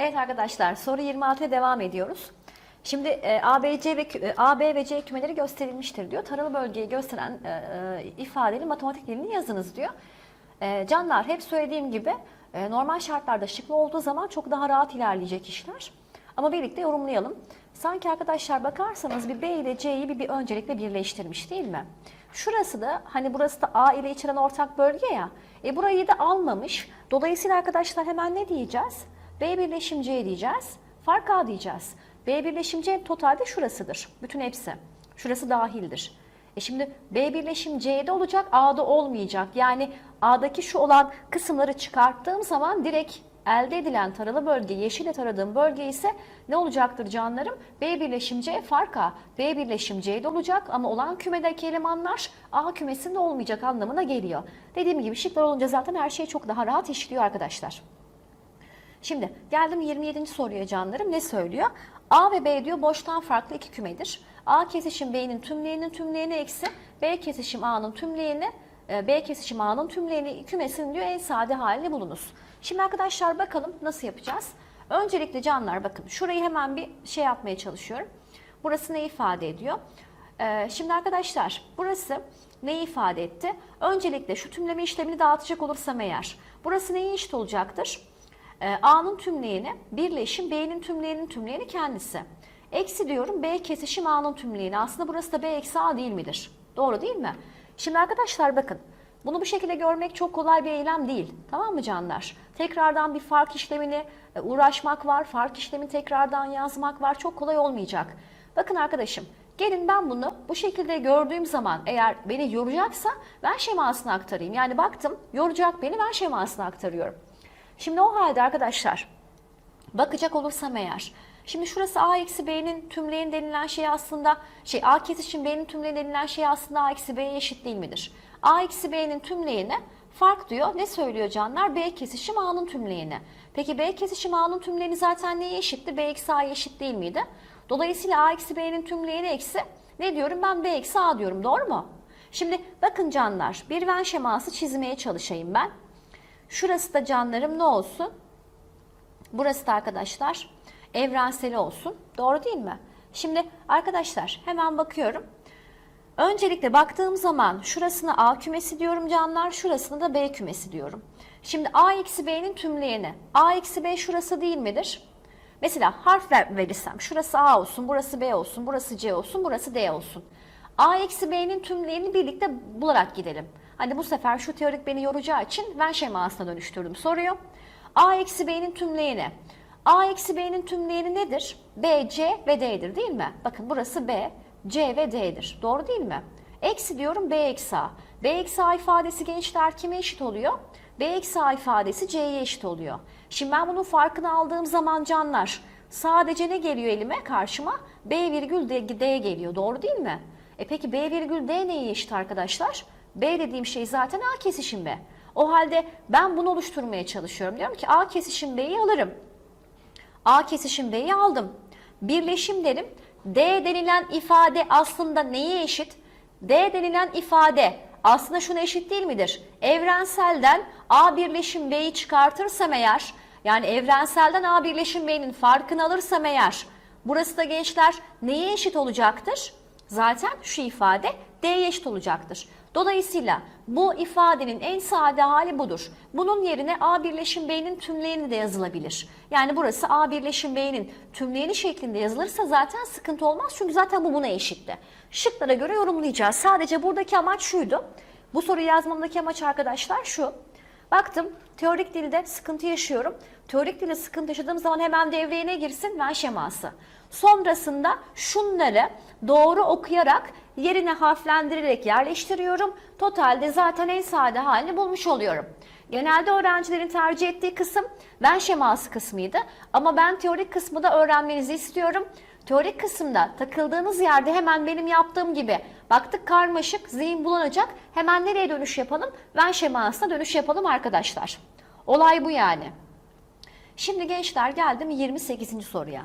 Evet arkadaşlar soru 26'ya devam ediyoruz. Şimdi e, A, B, C ve e, A, B ve C kümeleri gösterilmiştir diyor. Taralı bölgeyi gösteren e, e, matematik dilini yazınız diyor. E, canlar hep söylediğim gibi e, normal şartlarda şıklı olduğu zaman çok daha rahat ilerleyecek işler. Ama birlikte yorumlayalım. Sanki arkadaşlar bakarsanız bir B ile C'yi bir, bir öncelikle birleştirmiş değil mi? Şurası da hani burası da A ile içeren ortak bölge ya. E burayı da almamış. Dolayısıyla arkadaşlar hemen ne diyeceğiz? B birleşim C diyeceğiz. Fark A diyeceğiz. B birleşim C totalde şurasıdır. Bütün hepsi. Şurası dahildir. E şimdi B birleşim C'de olacak, A'da olmayacak. Yani A'daki şu olan kısımları çıkarttığım zaman direkt elde edilen taralı bölge, yeşille taradığım bölge ise ne olacaktır canlarım? B birleşim C fark A. B birleşim C'de olacak ama olan kümedeki elemanlar A kümesinde olmayacak anlamına geliyor. Dediğim gibi şıklar olunca zaten her şey çok daha rahat işliyor arkadaşlar. Şimdi geldim 27. soruya canlarım. Ne söylüyor? A ve B diyor boştan farklı iki kümedir. A kesişim B'nin tümleyinin tümleyeni eksi B kesişim A'nın tümleyeni e, B kesişim A'nın tümleyeni kümesinin diyor en sade halini bulunuz. Şimdi arkadaşlar bakalım nasıl yapacağız? Öncelikle canlar bakın şurayı hemen bir şey yapmaya çalışıyorum. Burası ne ifade ediyor? Ee, şimdi arkadaşlar burası neyi ifade etti? Öncelikle şu tümleme işlemini dağıtacak olursam eğer burası neye eşit olacaktır? Ee, A'nın tümleyeni birleşim B'nin tümleyenin tümleyeni kendisi. Eksi diyorum B kesişim A'nın tümleyeni. Aslında burası da B eksi A değil midir? Doğru değil mi? Şimdi arkadaşlar bakın. Bunu bu şekilde görmek çok kolay bir eylem değil. Tamam mı canlar? Tekrardan bir fark işlemini e, uğraşmak var. Fark işlemini tekrardan yazmak var. Çok kolay olmayacak. Bakın arkadaşım. Gelin ben bunu bu şekilde gördüğüm zaman eğer beni yoracaksa ben şemasını aktarayım. Yani baktım yoracak beni ben şemasını aktarıyorum. Şimdi o halde arkadaşlar bakacak olursam eğer Şimdi şurası A eksi B'nin tümleyin denilen şey aslında şey A kesişim B'nin tümleyin denilen şey aslında A eksi B'ye eşit değil midir? A eksi B'nin tümleyeni fark diyor. Ne söylüyor canlar? B kesişim A'nın tümleyeni. Peki B kesişim A'nın tümleyeni zaten neye eşitti? B eksi A'ya eşit değil miydi? Dolayısıyla A eksi B'nin tümleyeni eksi ne diyorum? Ben B eksi A diyorum. Doğru mu? Şimdi bakın canlar bir Venn şeması çizmeye çalışayım ben. Şurası da canlarım ne olsun? Burası da arkadaşlar evrenseli olsun. Doğru değil mi? Şimdi arkadaşlar hemen bakıyorum. Öncelikle baktığım zaman şurasına A kümesi diyorum canlar, şurasına da B kümesi diyorum. Şimdi A eksi B'nin tümleyeni. A eksi B şurası değil midir? Mesela harf ver, verirsem şurası A olsun, burası B olsun, burası C olsun, burası D olsun. A eksi B'nin tümleyeni birlikte bularak gidelim. Hani bu sefer şu teorik beni yoracağı için Venn şemasına dönüştürdüm soruyu. A eksi B'nin tümleyeni. A eksi B'nin tümleyeni nedir? B, C ve D'dir değil mi? Bakın burası B, C ve D'dir. Doğru değil mi? Eksi diyorum B eksi A. B eksi A ifadesi gençler kime eşit oluyor? B eksi A ifadesi C'ye eşit oluyor. Şimdi ben bunun farkını aldığım zaman canlar sadece ne geliyor elime karşıma? B virgül D, D geliyor. Doğru değil mi? E peki B virgül D neye eşit arkadaşlar? B dediğim şey zaten A kesişim B. O halde ben bunu oluşturmaya çalışıyorum. Diyorum ki A kesişim B'yi alırım. A kesişim B'yi aldım. Birleşim derim. D denilen ifade aslında neye eşit? D denilen ifade aslında şuna eşit değil midir? Evrenselden A birleşim B'yi çıkartırsam eğer, yani evrenselden A birleşim B'nin farkını alırsam eğer, burası da gençler neye eşit olacaktır? Zaten şu ifade D'ye eşit olacaktır. Dolayısıyla bu ifadenin en sade hali budur. Bunun yerine A birleşim B'nin tümleyeni de yazılabilir. Yani burası A birleşim B'nin tümleyeni şeklinde yazılırsa zaten sıkıntı olmaz. Çünkü zaten bu buna eşitti. Şıklara göre yorumlayacağız. Sadece buradaki amaç şuydu. Bu soruyu yazmamdaki amaç arkadaşlar şu. Baktım teorik dilde sıkıntı yaşıyorum. Teorik dilde sıkıntı yaşadığım zaman hemen devreye ne girsin? Venn şeması. Sonrasında şunları doğru okuyarak yerine harflendirerek yerleştiriyorum. Totalde zaten en sade halini bulmuş oluyorum. Genelde öğrencilerin tercih ettiği kısım Venn şeması kısmıydı. Ama ben teorik kısmı da öğrenmenizi istiyorum. Teorik kısımda takıldığınız yerde hemen benim yaptığım gibi baktık karmaşık, zihin bulanacak. Hemen nereye dönüş yapalım? Venn şemasına dönüş yapalım arkadaşlar. Olay bu yani. Şimdi gençler geldim 28. soruya.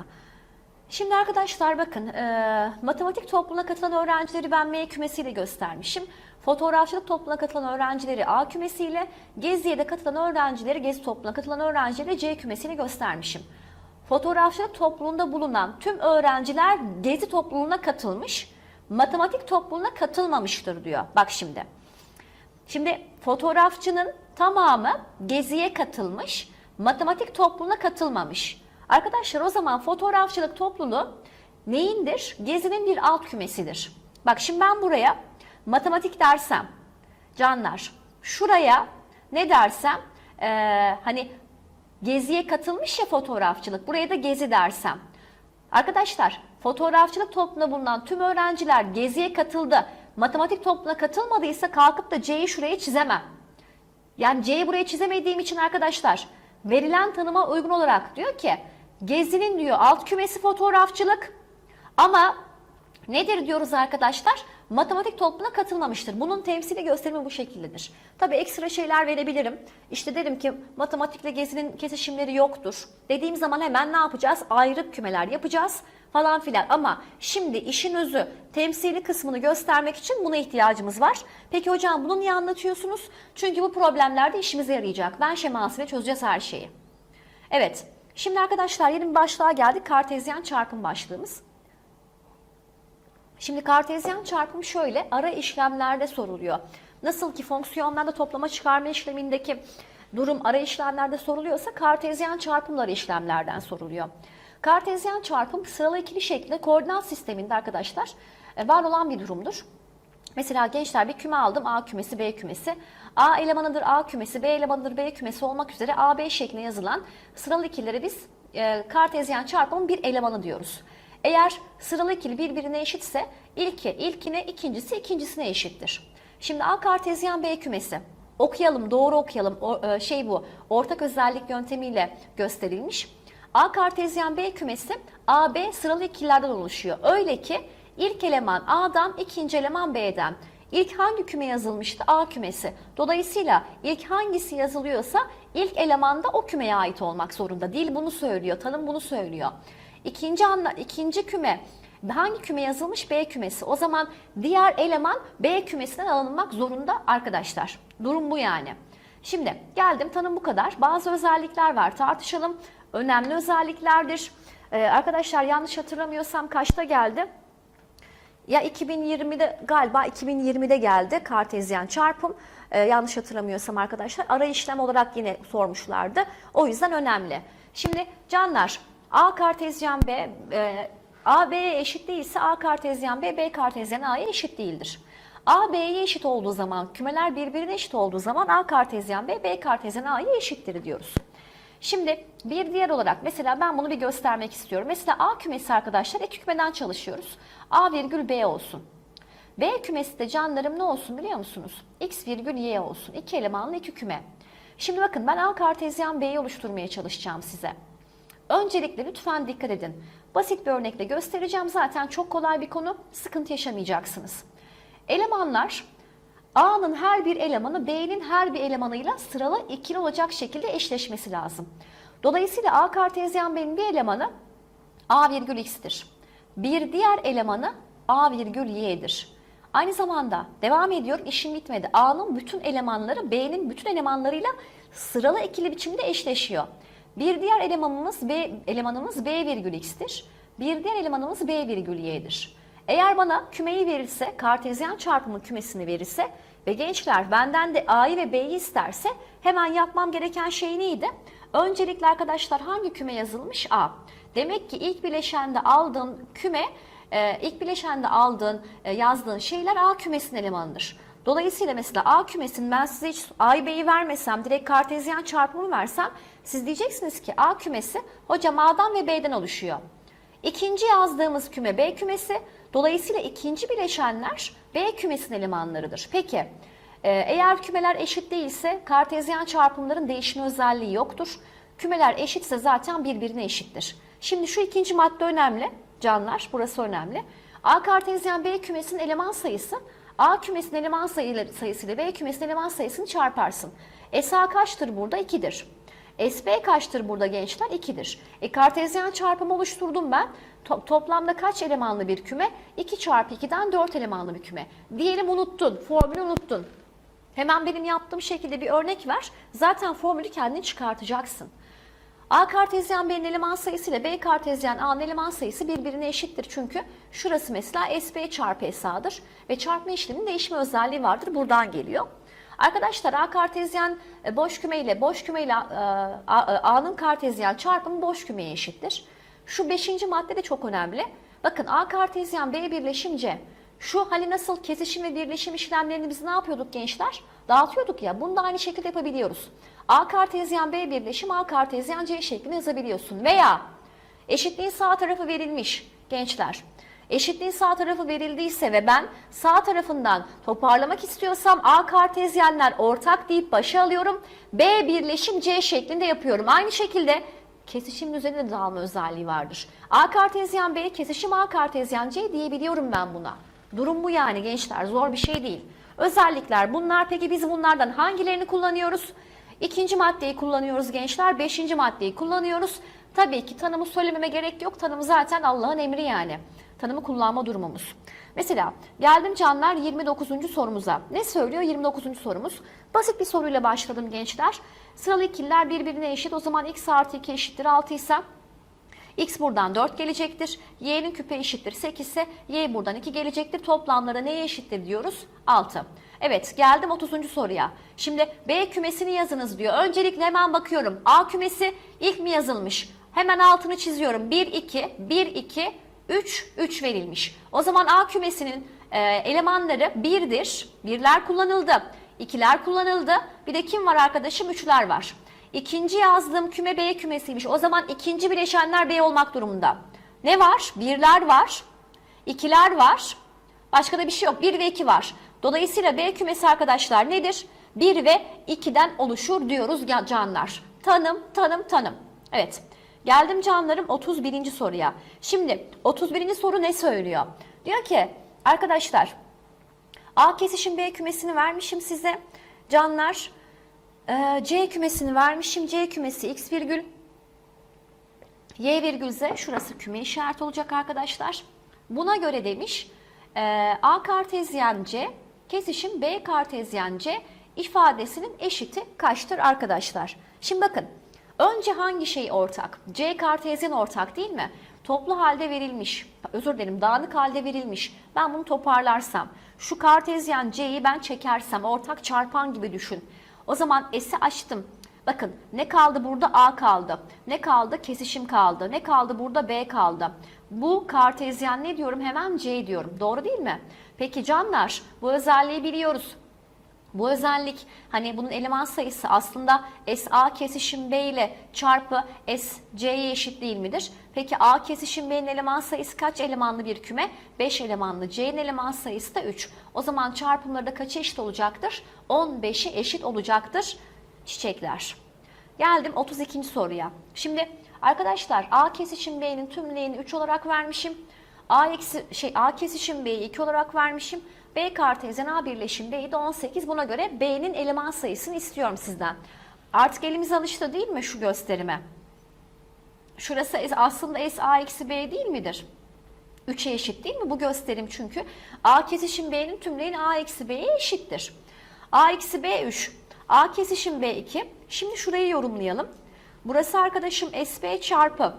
Şimdi arkadaşlar bakın e, matematik topluluğuna katılan öğrencileri ben M kümesiyle göstermişim. Fotoğrafçılık topluluğuna katılan öğrencileri A kümesiyle, Gezi'ye de katılan öğrencileri, Gezi topluluğuna katılan öğrencileri C kümesiyle göstermişim. fotoğrafçılık topluluğunda bulunan tüm öğrenciler gezi topluluğuna katılmış, matematik topluluğuna katılmamıştır diyor. Bak şimdi. Şimdi fotoğrafçının tamamı geziye katılmış, matematik topluluğuna katılmamış. Arkadaşlar o zaman fotoğrafçılık topluluğu neyindir? Gezinin bir alt kümesidir. Bak şimdi ben buraya matematik dersem, canlar, şuraya ne dersem, eee, hani geziye katılmış ya fotoğrafçılık, buraya da gezi dersem. Arkadaşlar fotoğrafçılık topluluğunda bulunan tüm öğrenciler geziye katıldı. Matematik topluluğuna katılmadıysa kalkıp da C'yi şuraya çizemem. Yani C'yi buraya çizemediğim için arkadaşlar verilen tanıma uygun olarak diyor ki gezinin diyor alt kümesi fotoğrafçılık ama nedir diyoruz arkadaşlar? Matematik topluluğuna katılmamıştır. Bunun temsili gösterimi bu şekildedir. Tabii ekstra şeyler verebilirim. İşte derim ki matematikle gezinin kesişimleri yoktur. Dediğim zaman hemen ne yapacağız? Ayrı kümeler yapacağız falan filan. Ama şimdi işin özü temsili kısmını göstermek için buna ihtiyacımız var. Peki hocam bunu niye anlatıyorsunuz? Çünkü bu problemlerde işimize yarayacak. Ben şemasıyla çözeceğiz her şeyi. Evet. Şimdi arkadaşlar yeni bir başlığa geldik. Kartezyen çarpım başlığımız. Şimdi kartezyen çarpım şöyle ara işlemlerde soruluyor. Nasıl ki fonksiyonlarda toplama çıkarma işlemindeki durum ara işlemlerde soruluyorsa kartezyen çarpımları işlemlerden soruluyor. Kartezyen çarpım sıralı ikili şeklinde koordinat sisteminde arkadaşlar e, var olan bir durumdur. Mesela gençler bir küme aldım. A kümesi, B kümesi. A elemanıdır A kümesi, B elemanıdır B kümesi olmak üzere A, B şeklinde yazılan sıralı ikilere biz e, kartezyen çarpımın bir elemanı diyoruz. Eğer sıralı ikili birbirine eşitse ilki ilkine, ikincisi ikincisine eşittir. Şimdi A kartezyen B kümesi. Okuyalım, doğru okuyalım. O, e, şey bu, ortak özellik yöntemiyle gösterilmiş. A kartezyen B kümesi AB sıralı ikililerden oluşuyor. Öyle ki ilk eleman A'dan, ikinci eleman B'den. İlk hangi küme yazılmıştı? A kümesi. Dolayısıyla ilk hangisi yazılıyorsa ilk elemanda o kümeye ait olmak zorunda. Dil bunu söylüyor, tanım bunu söylüyor. İkinci anla, ikinci küme hangi küme yazılmış? B kümesi. O zaman diğer eleman B kümesinden alınmak zorunda arkadaşlar. Durum bu yani. Şimdi geldim tanım bu kadar. Bazı özellikler var tartışalım. Önemli özelliklerdir. Ee, arkadaşlar yanlış hatırlamıyorsam kaçta geldi? Ya 2020'de galiba 2020'de geldi kartezyen çarpım. Ee, yanlış hatırlamıyorsam arkadaşlar ara işlem olarak yine sormuşlardı. O yüzden önemli. Şimdi canlar A kartezyen B, e, A B'ye eşit değilse A kartezyen B, B kartezyen A'ya eşit değildir. A B'ye eşit olduğu zaman, kümeler birbirine eşit olduğu zaman A kartezyen B, B kartezyen A'ya eşittir diyoruz. Şimdi bir diğer olarak mesela ben bunu bir göstermek istiyorum. Mesela A kümesi arkadaşlar iki kümeden çalışıyoruz. A virgül B olsun. B kümesi de canlarım ne olsun biliyor musunuz? X virgül Y olsun. İki elemanlı iki küme. Şimdi bakın ben A kartezyen B'yi oluşturmaya çalışacağım size. Öncelikle lütfen dikkat edin. Basit bir örnekle göstereceğim. Zaten çok kolay bir konu. Sıkıntı yaşamayacaksınız. Elemanlar A'nın her bir elemanı B'nin her bir elemanıyla sıralı ikili olacak şekilde eşleşmesi lazım. Dolayısıyla A kartezyen B'nin bir elemanı A virgül X'tir. Bir diğer elemanı A virgül Y'dir. Aynı zamanda devam ediyorum işim bitmedi. A'nın bütün elemanları B'nin bütün elemanlarıyla sıralı ikili biçimde eşleşiyor. Bir diğer elemanımız B, elemanımız B virgül X'tir. Bir diğer elemanımız B virgül Y'dir. Eğer bana kümeyi verirse, kartezyen çarpımı kümesini verirse ve gençler benden de A'yı ve B'yi isterse hemen yapmam gereken şey neydi? Öncelikle arkadaşlar hangi küme yazılmış? A. Demek ki ilk bileşende aldığın küme, e, ilk bileşende aldığın, e, yazdığın şeyler A kümesinin elemanıdır. Dolayısıyla mesela A kümesinin ben size hiç A'yı B'yi vermesem, direkt kartezyen çarpımı versem siz diyeceksiniz ki A kümesi hocam A'dan ve B'den oluşuyor. İkinci yazdığımız küme B kümesi. Dolayısıyla ikinci bileşenler B kümesinin elemanlarıdır. Peki e, eğer kümeler eşit değilse kartezyen çarpımların değişme özelliği yoktur. Kümeler eşitse zaten birbirine eşittir. Şimdi şu ikinci madde önemli canlar. Burası önemli. A kartezyen B kümesinin eleman sayısı A kümesinin eleman sayısıyla B kümesinin eleman sayısını çarparsın. SA kaçtır burada? 2'dir. SB kaçtır burada gençler? 2'dir. E kartezyen çarpımı oluşturdum ben. To- toplamda kaç elemanlı bir küme? 2 çarpı 2'den 4 elemanlı bir küme. Diyelim unuttun, formülü unuttun. Hemen benim yaptığım şekilde bir örnek ver. Zaten formülü kendin çıkartacaksın. A kartezyen B'nin eleman sayısı ile B kartezyen A'nın eleman sayısı birbirine eşittir. Çünkü şurası mesela SB çarpı SA'dır ve çarpma işleminin değişme özelliği vardır. Buradan geliyor. Arkadaşlar A kartezyen e, boş küme ile boş küme ile e, A- A'nın kartezyen çarpımı boş kümeye eşittir. Şu beşinci madde de çok önemli. Bakın A kartezyen B birleşim C. Şu hani nasıl kesişim ve birleşim işlemlerini biz ne yapıyorduk gençler? Dağıtıyorduk ya. Bunu da aynı şekilde yapabiliyoruz. A kartezyen B birleşim A kartezyen C şeklinde yazabiliyorsun. Veya eşitliğin sağ tarafı verilmiş gençler. Eşitliğin sağ tarafı verildiyse ve ben sağ tarafından toparlamak istiyorsam A kartezyenler ortak deyip başa alıyorum. B birleşim C şeklinde yapıyorum. Aynı şekilde kesişim üzerinde de dağılma özelliği vardır. A kartezyen B, kesişim A kartezyen C diyebiliyorum ben buna. Durum bu yani gençler, zor bir şey değil. Özellikler bunlar. Peki biz bunlardan hangilerini kullanıyoruz? İkinci maddeyi kullanıyoruz gençler, beşinci maddeyi kullanıyoruz. Tabii ki tanımı söylememe gerek yok. Tanım zaten Allah'ın emri yani. Tanımı kullanma durumumuz. Mesela geldim canlar 29. sorumuza. Ne söylüyor 29. sorumuz? Basit bir soruyla başladım gençler. Sıralı ikililer birbirine eşit. O zaman x artı 2 eşittir 6 ise X buradan 4 gelecektir. Y'nin küpe eşittir 8 ise Y buradan 2 gelecektir. Toplamları neye eşittir diyoruz? 6. Evet geldim 30. soruya. Şimdi B kümesini yazınız diyor. Öncelikle hemen bakıyorum. A kümesi ilk mi yazılmış? Hemen altını çiziyorum. 1, 2, 1, 2, 3, 3 verilmiş. O zaman A kümesinin e, elemanları 1'dir. Birler kullanıldı. İkiler kullanıldı. Bir de kim var arkadaşım? Üçler var. İkinci yazdığım küme B kümesiymiş. O zaman ikinci bileşenler B olmak durumunda. Ne var? Birler var. ikiler var. Başka da bir şey yok. 1 ve 2 var. Dolayısıyla B kümesi arkadaşlar nedir? 1 ve 2'den oluşur diyoruz canlar. Tanım, tanım, tanım. Evet. Geldim canlarım 31. soruya. Şimdi 31. soru ne söylüyor? Diyor ki arkadaşlar A kesişim B kümesini vermişim size. Canlar ee, C kümesini vermişim. C kümesi x virgül y virgül z şurası küme işareti olacak arkadaşlar. Buna göre demiş e, A kartezyen C kesişim B kartezyen C ifadesinin eşiti kaçtır arkadaşlar? Şimdi bakın önce hangi şey ortak? C kartezyen ortak değil mi? Toplu halde verilmiş, özür dilerim dağınık halde verilmiş. Ben bunu toparlarsam, şu kartezyen C'yi ben çekersem ortak çarpan gibi düşün. O zaman S'i açtım. Bakın ne kaldı burada? A kaldı. Ne kaldı? Kesişim kaldı. Ne kaldı burada? B kaldı. Bu kartezyen ne diyorum? Hemen C diyorum. Doğru değil mi? Peki canlar bu özelliği biliyoruz. Bu özellik hani bunun eleman sayısı aslında SA kesişim B ile çarpı SC'ye eşit değil midir? Peki A kesişim B'nin eleman sayısı kaç elemanlı bir küme? 5 elemanlı. C'nin eleman sayısı da 3. O zaman çarpımları da kaça eşit olacaktır? 15'e eşit olacaktır çiçekler. Geldim 32. soruya. Şimdi arkadaşlar A kesişim B'nin tümleyini 3 olarak vermişim. A, eksi, şey, A kesişim B'yi 2 olarak vermişim. B kartezyen A birleşim B'yi de 18. Buna göre B'nin eleman sayısını istiyorum sizden. Artık elimiz alıştı değil mi şu gösterime? Şurası aslında S A eksi B değil midir? 3'e eşit değil mi bu gösterim çünkü? A kesişim B'nin tümleyini A eksi B'ye eşittir. A eksi B 3. A kesişim B 2. Şimdi şurayı yorumlayalım. Burası arkadaşım SB çarpı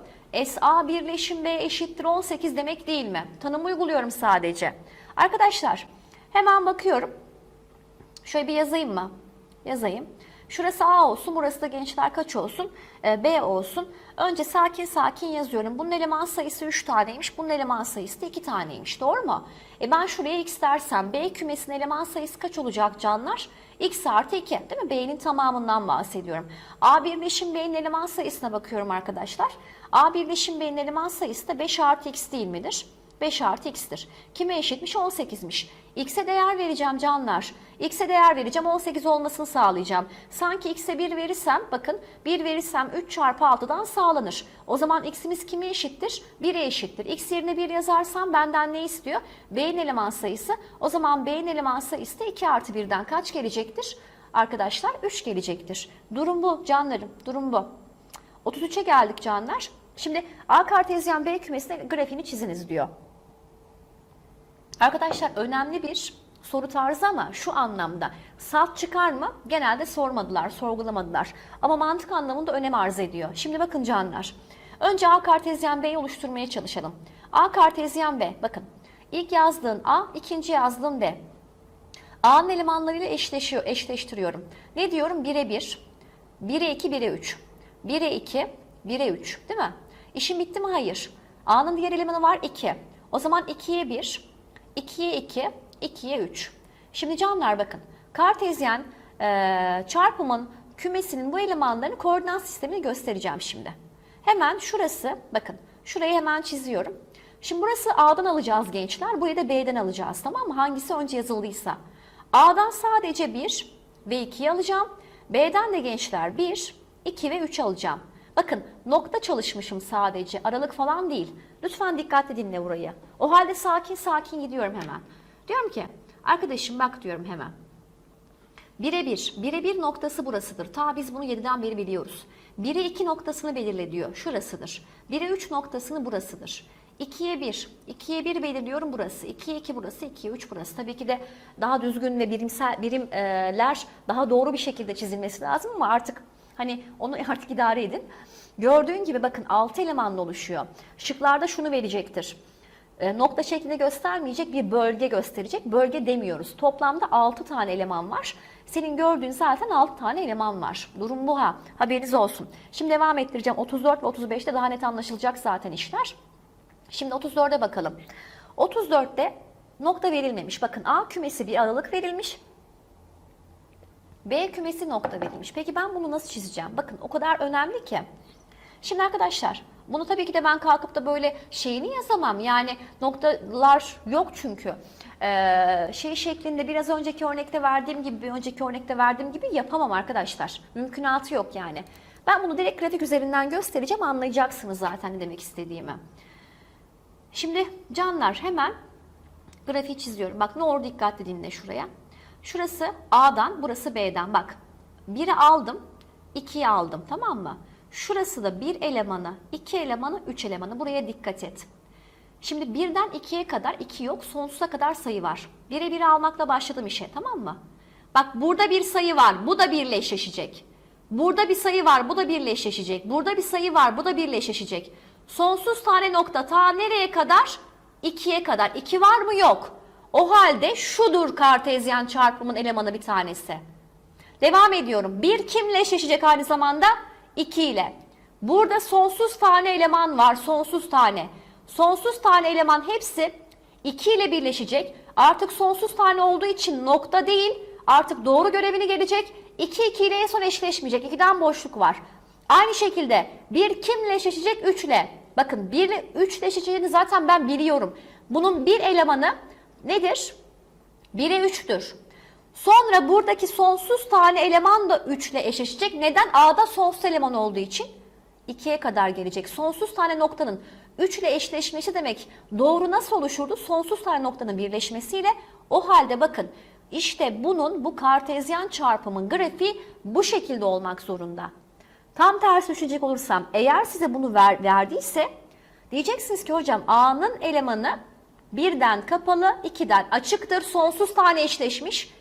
SA birleşim B eşittir 18 demek değil mi? Tanım uyguluyorum sadece. Arkadaşlar hemen bakıyorum. Şöyle bir yazayım mı? Yazayım. Şurası A olsun, burası da gençler kaç olsun? Ee, B olsun. Önce sakin sakin yazıyorum. Bunun eleman sayısı 3 taneymiş, bunun eleman sayısı da 2 taneymiş. Doğru mu? E ben şuraya x dersem B kümesinin eleman sayısı kaç olacak canlar? x artı 2 değil mi? B'nin tamamından bahsediyorum. A birleşim B'nin eleman sayısına bakıyorum arkadaşlar. A birleşim B'nin eleman sayısı da 5 artı x değil midir? 5 artı x'tir. Kime eşitmiş? 18'miş. X'e değer vereceğim canlar. X'e değer vereceğim 18 olmasını sağlayacağım. Sanki x'e 1 verirsem bakın 1 verirsem 3 çarpı 6'dan sağlanır. O zaman x'imiz kime eşittir? 1'e eşittir. X yerine 1 yazarsam benden ne istiyor? B'nin eleman sayısı. O zaman B'nin eleman sayısı da 2 artı 1'den kaç gelecektir? Arkadaşlar 3 gelecektir. Durum bu canlarım. Durum bu. 33'e geldik canlar. Şimdi A kartezyen B kümesine grafiğini çiziniz diyor. Arkadaşlar önemli bir soru tarzı ama şu anlamda. Salt çıkar mı? Genelde sormadılar, sorgulamadılar. Ama mantık anlamında önem arz ediyor. Şimdi bakın canlar. Önce A kartezyen B'yi oluşturmaya çalışalım. A kartezyen B. Bakın. İlk yazdığın A, ikinci yazdığın B. A'nın elemanlarıyla eşleşiyor, eşleştiriyorum. Ne diyorum? 1'e 1, 1'e 2, 1'e 3. 1'e 2, 1'e 3 değil mi? İşim bitti mi? Hayır. A'nın diğer elemanı var 2. O zaman 2'ye 1, 2'ye 2, 2'ye 3. Şimdi canlar bakın. Kartezyen e, çarpımın kümesinin bu elemanlarını koordinat sistemini göstereceğim şimdi. Hemen şurası bakın şurayı hemen çiziyorum. Şimdi burası A'dan alacağız gençler. Burayı da B'den alacağız tamam mı? Hangisi önce yazıldıysa. A'dan sadece 1 ve 2'yi alacağım. B'den de gençler 1, 2 ve 3 alacağım. Bakın nokta çalışmışım sadece. Aralık falan değil. Lütfen dikkatli dinle burayı. O halde sakin sakin gidiyorum hemen. Diyorum ki arkadaşım bak diyorum hemen. Birebir, birebir noktası burasıdır. Ta biz bunu 7'den beri biliyoruz. 1'e 2 noktasını belirle diyor. Şurasıdır. 1'e 3 noktasını burasıdır. 2'ye 1, 2'ye 1 belirliyorum burası. 2'ye 2 burası, 2'ye 3 burası. Tabii ki de daha düzgün ve birimsel birimler daha doğru bir şekilde çizilmesi lazım ama artık hani onu artık idare edin. Gördüğün gibi bakın 6 elemanla oluşuyor. Şıklarda şunu verecektir. E, nokta şeklinde göstermeyecek bir bölge gösterecek. Bölge demiyoruz. Toplamda 6 tane eleman var. Senin gördüğün zaten 6 tane eleman var. Durum bu ha. Haberiniz olsun. Şimdi devam ettireceğim. 34 ve 35'te daha net anlaşılacak zaten işler. Şimdi 34'e bakalım. 34'te nokta verilmemiş. Bakın A kümesi bir aralık verilmiş. B kümesi nokta verilmiş. Peki ben bunu nasıl çizeceğim? Bakın o kadar önemli ki. Şimdi arkadaşlar bunu tabii ki de ben kalkıp da böyle şeyini yazamam. Yani noktalar yok çünkü. Ee, şey şeklinde biraz önceki örnekte verdiğim gibi bir önceki örnekte verdiğim gibi yapamam arkadaşlar. Mümkünatı yok yani. Ben bunu direkt grafik üzerinden göstereceğim anlayacaksınız zaten ne demek istediğimi. Şimdi canlar hemen grafiği çiziyorum. Bak ne olur dikkatli dinle şuraya. Şurası A'dan, burası B'den. Bak 1'i aldım, 2'yi aldım tamam mı? Şurası da bir elemanı, iki elemanı, üç elemanı. Buraya dikkat et. Şimdi birden ikiye kadar iki yok, sonsuza kadar sayı var. Bire biri almakla başladım işe tamam mı? Bak burada bir sayı var, bu da birle eşleşecek. Burada bir sayı var, bu da birle eşleşecek. Burada bir sayı var, bu da birle eşleşecek. Sonsuz tane nokta ta nereye kadar? 2'ye kadar. 2 var mı? Yok. O halde şudur kartezyen çarpımın elemanı bir tanesi. Devam ediyorum. Bir kimle eşleşecek aynı zamanda? 2 ile. Burada sonsuz tane eleman var. Sonsuz tane. Sonsuz tane eleman hepsi 2 ile birleşecek. Artık sonsuz tane olduğu için nokta değil. Artık doğru görevini gelecek. 2 2 ile en son eşleşmeyecek. 2'den boşluk var. Aynı şekilde bir kimle eşleşecek? 3 ile. Bakın 1 ile 3 ile eşleşeceğini zaten ben biliyorum. Bunun bir elemanı nedir? 1'e 3'tür. Sonra buradaki sonsuz tane eleman da 3 ile eşleşecek. Neden? A'da sonsuz eleman olduğu için 2'ye kadar gelecek. Sonsuz tane noktanın 3 ile eşleşmesi demek doğru nasıl oluşurdu? Sonsuz tane noktanın birleşmesiyle. O halde bakın işte bunun bu kartezyen çarpımın grafiği bu şekilde olmak zorunda. Tam tersi düşünecek olursam eğer size bunu ver, verdiyse diyeceksiniz ki hocam A'nın elemanı birden kapalı, ikiden açıktır, sonsuz tane eşleşmiş.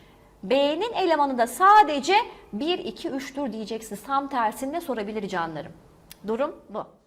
B'nin elemanı da sadece 1, 2, 3'tür diyeceksiniz. Tam tersinde sorabilir canlarım. Durum bu.